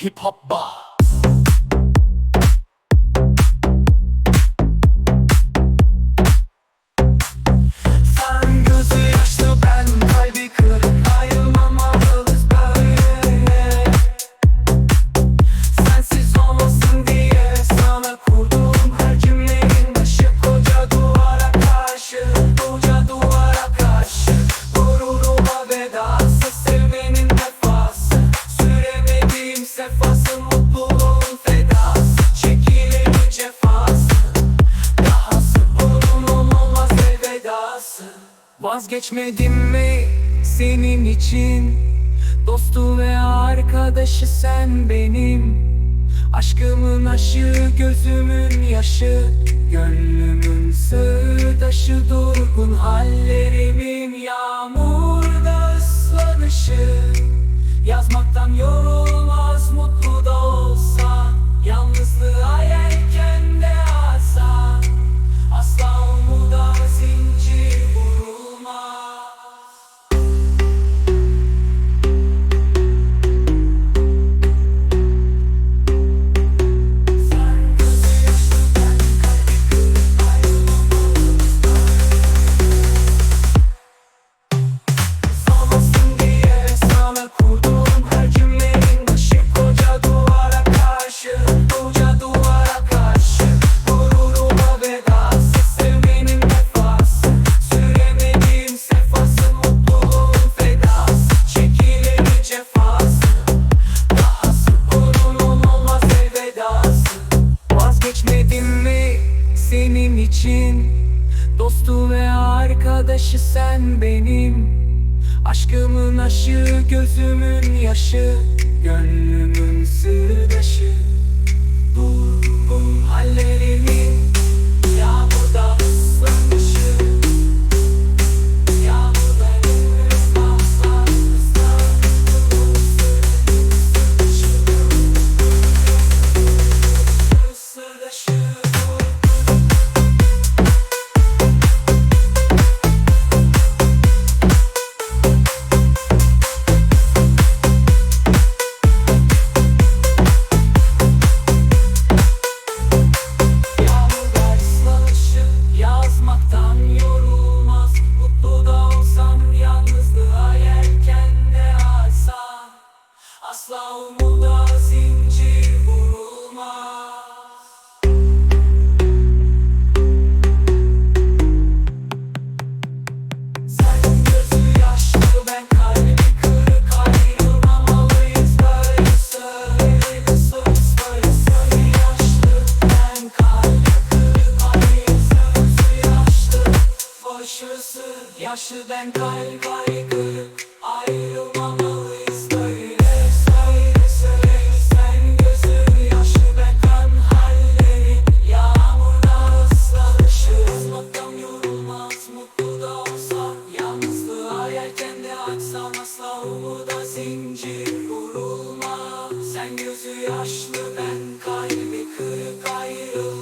Hip Hop Bar elvedası Vazgeçmedim mi senin için? Dostu ve arkadaşı sen benim. Aşkımın aşı, gözümün yaşı. Gönlümün sırdaşı durgun hallerimin Yağmurda ıslanışı. Yazmaktan yorulmaz için. Dostu ve arkadaşı sen benim. Aşkımın aşı, gözümün yaşı Gönlümün sırdaşı Boşusu yaşlı ben kalbi kırık ayrılmamalıyız böyle söyle söyle. Sen gözü yaşlı ben kan hallerin yağmurda ıslanışı Ismaktan yorulmaz mutlu da olsa. Yalnızlığa yelken de açsam asla umuda zincir vurulmaz Sen gözü yaşlı ben kalbi kırık ayrı